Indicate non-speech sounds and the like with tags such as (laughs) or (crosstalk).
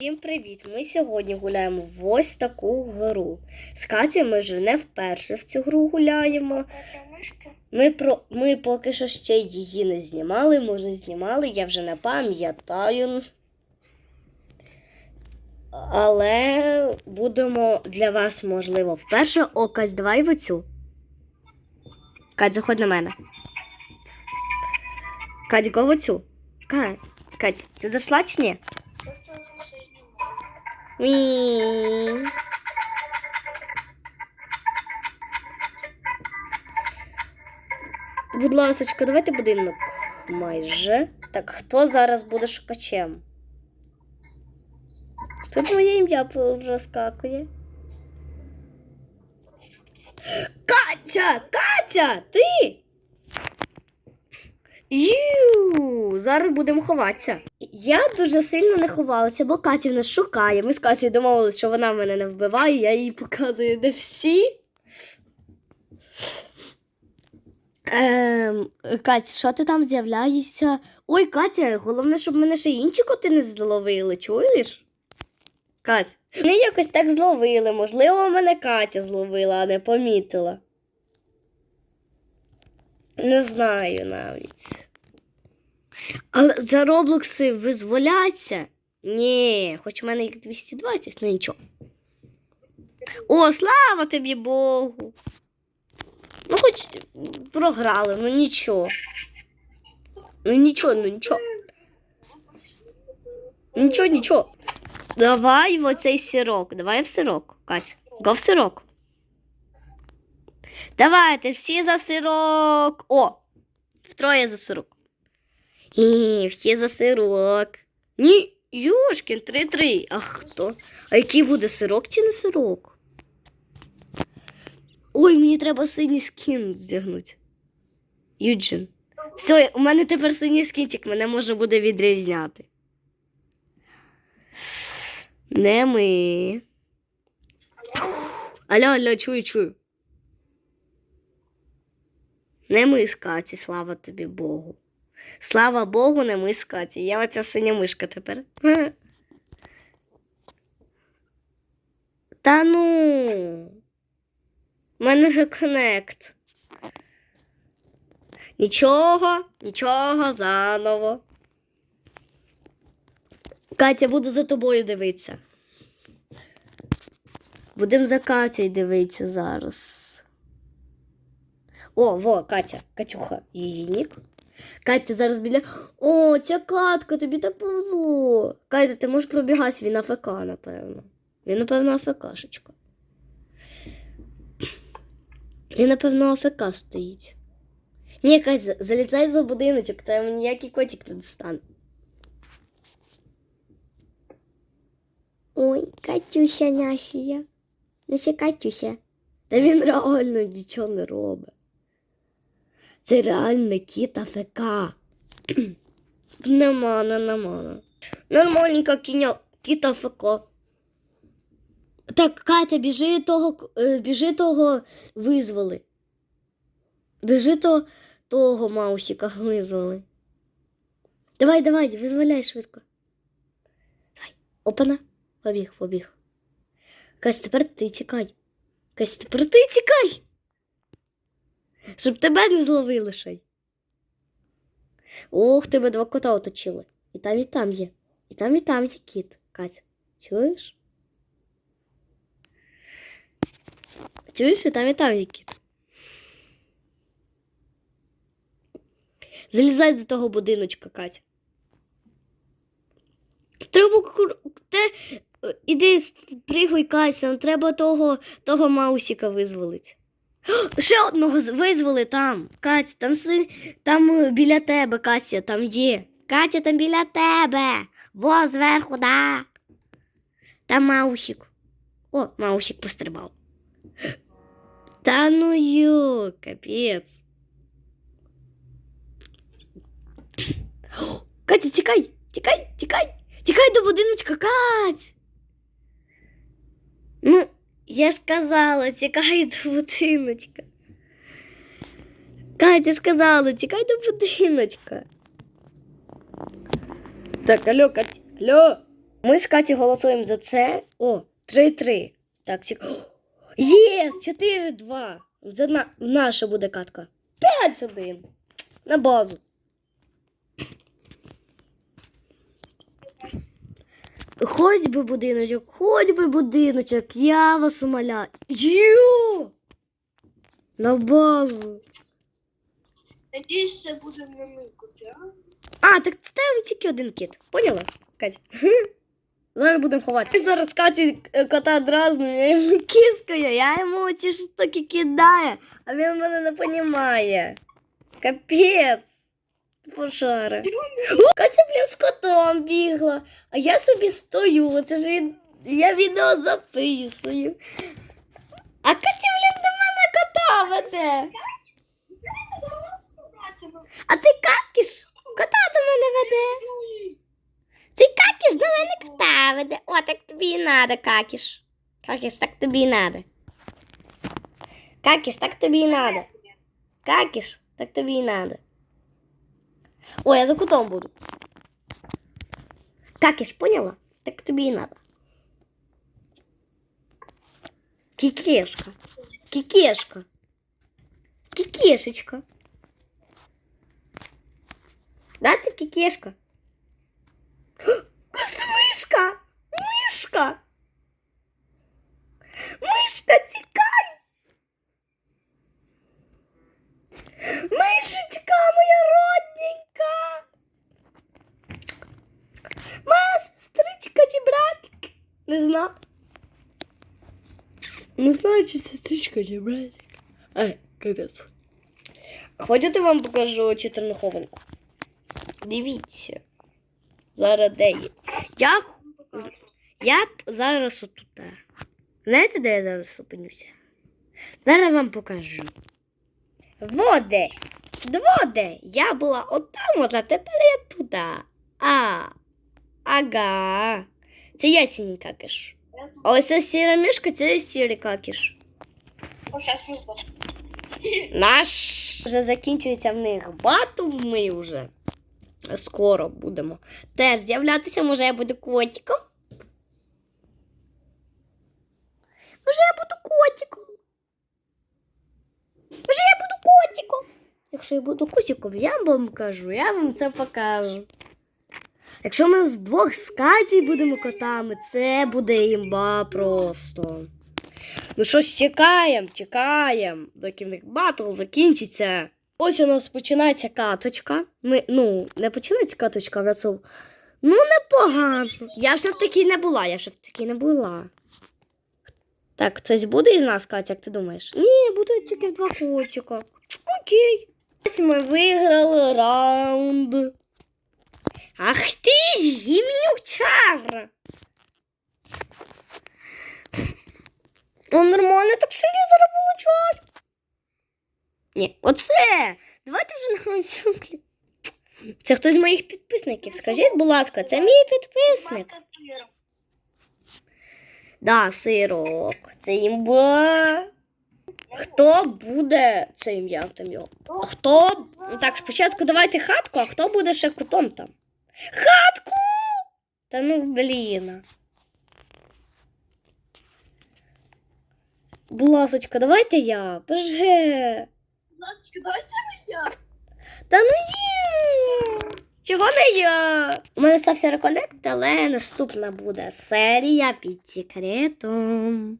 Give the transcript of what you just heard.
Всім привіт! Ми сьогодні гуляємо в ось таку гру. З Катю ми вже не вперше в цю гру гуляємо. Ми, про... ми поки що ще її не знімали, може знімали, я вже не пам'ятаю. Але будемо для вас, можливо, вперше. О, Кать, давай в оцю. Кать, заходь на мене. Кать, го в оцю. Кать, Кать, ти зайшла чи ні? Мі. Будь ласочка, давайте будинок майже. Так, хто зараз буде шукачем? Тут моє ім'я розкакує. Катя! Катя! Ти! Ю, зараз будемо ховатися. Я дуже сильно не ховалася, бо Катя нас шукає. Ми з Катю домовилися, що вона мене не вбиває, я їй показую де всі. Ем, Катя, що ти там з'являєшся? Ой, Катя, головне, щоб мене ще інші коти не зловили, чуєш? Кать, вони якось так зловили. Можливо, мене Катя зловила, а не помітила. Не знаю навіть. Але за Роблокси визволяться? Ні, хоч у мене їх 220, ну нічого. О, слава тобі Богу. Ну, хоч програли, ну нічого. Ну нічого, ну нічого. Нічого, нічого. Давай в оцей сирок. Давай в сирок, Катя. Го в сирок. Давайте всі за сирок. О! Втроє за сирок. Ні, всі за сирок. Ні, Юшкін, три-три. А хто? А який буде сирок чи не сирок? Ой, мені треба синій скін вдягнути. Юджин. Все, у мене тепер синій скінчик, мене можна буде відрізняти. Не ми. Алло, алло, чую, чую. Не ми з Каті, слава тобі Богу. Слава Богу, не ми з Я оця синя мишка тепер. Та ну. У мене же коннект. Нічого, нічого заново. Катя, буду за тобою дивитися. Будемо за Катю дивитися зараз. О, во, Катя, Катюха, її нік. Катя зараз біля. О, ця катка, тобі так повезло. Катя, ти можеш пробігати, він АФК, напевно. Він, напевно, АФКшечка. Він, напевно, АФК стоїть. Ні, Катя, залізай за будиночок, там ніякий котик не достане. Ой, Катюся Нясія. Ну ще Катюся. Та він реально нічого не робить. Це реально кіт АФК. (clears throat) Нема, не нема. Нормальненька кіня, кіт АФК. Так, Катя, біжи того, е, біжи того визволи. Біжи то, того маусика визволи. Давай, давай, визволяй швидко. Давай, опана. Побіг, побіг. Кась, тепер ти тікай. Кась, тепер ти тікай. Щоб тебе не зловили ще й. Ох, тебе два кота оточили. І там, і там є. І там, і там є кіт. Кась, чуєш? Чуєш, і там, і там є кіт. Залізай до того будиночка, Катя. Треба те, е, іди пригуй, Кася, нам треба того, того маусіка визволити. (gasps) Ще одного визволи там. Катя, там, там е, біля тебе, Катя, там є. Катя, там біля тебе. Во зверху, да. Там маусік. О, маусік пострибав. (gasps) Та ну ю, капець. (gasps) Катя, тікай, тікай, тікай, тікай до будиночка, Кать. Ну, я ж казала, тікай до будиночка. Катя ж казала, тікай до будиночка. Так, алло, Катя, алло. Ми з Каті голосуємо за це. О, 3-3. Так, цік... Єс! 4-2. За на... наша буде катка. 5-1. На базу. Хоч би будиночок, хоч би будиночок, я вас умоляю. Йо! На базу. Надіюсь, це буде не ми купя. А, так це там тільки один кіт. Поняла, Катя? (laughs) Зараз будемо ховатися. Зараз Каті е, кота дразну, я йому (laughs) кискаю, я йому ці штуки кидаю, а він мене не розуміє. Капець. Пожари. О, Катя, блін, з котом бігла, а я собі стою. Це ж від... я відео записую. А Катя, блін, до мене кота веде. А ти какіш? Кота до мене веде. Цей какіш до мене кота веде. О, так тобі і надо, какіш. Какіш, так тобі і надо. Какіш, так тобі і надо. Какіш, так тобі і надо. О, я за кутом буду. Какіш, поняла? Так тобі і надо. Кикешка. Кикешка. Кикешечка. Да, ти кикешка? (gasps) Мишка! Мишка! Не знаю. Не знаю, чи сестричка чи братик. Ай, капець. Хочете вам покажу чотирнахованку? Дивіться. Зараз де є? Я, я зараз отут. Знаєте, де я зараз опинюся? Зараз вам покажу. Воде. Воде. Я була отам, от, а тепер я туди. А. Ага. Це я синій какиш. А ось ця сіра мішка, це сірий знову. Наш вже закінчується в них батл, ми вже скоро будемо теж з'являтися. Може, я буду котиком. Може, я буду котиком. Може, я буду котиком. Якщо я буду котиком, я вам кажу, я вам це покажу. Якщо ми з двох з Катій будемо котами, це буде імба просто. Ну що ж, чекаємо, чекаємо, доки в них батл закінчиться. Ось у нас починається каточка. Ми, ну, не починається каточка, а це. Ну, непогано. Я вже в такій не була, я вже в такій не була. Так, хтось буде із нас, Катя, як ти думаєш? Ні, буде тільки в два котика. Окей. Ось ми виграли раунд. Ах ти ж, гімнючара! Он нормально так собі зараз получать. Ні, оце. Давайте вже на ланцюглі. Це хтось з моїх підписників. Скажіть, будь ласка, це мій підписник. Да, сирок. Це імба. Хто буде це ім'я там його? Хто? Ну так, спочатку давайте хатку, а хто буде ще кутом там? Хатку! Та ну блін. Будь ласочка, давайте я. Боже. Ласочка, давайте не я. Та ну є. Чого не я? У мене стався реконект, але наступна буде серія під секретом.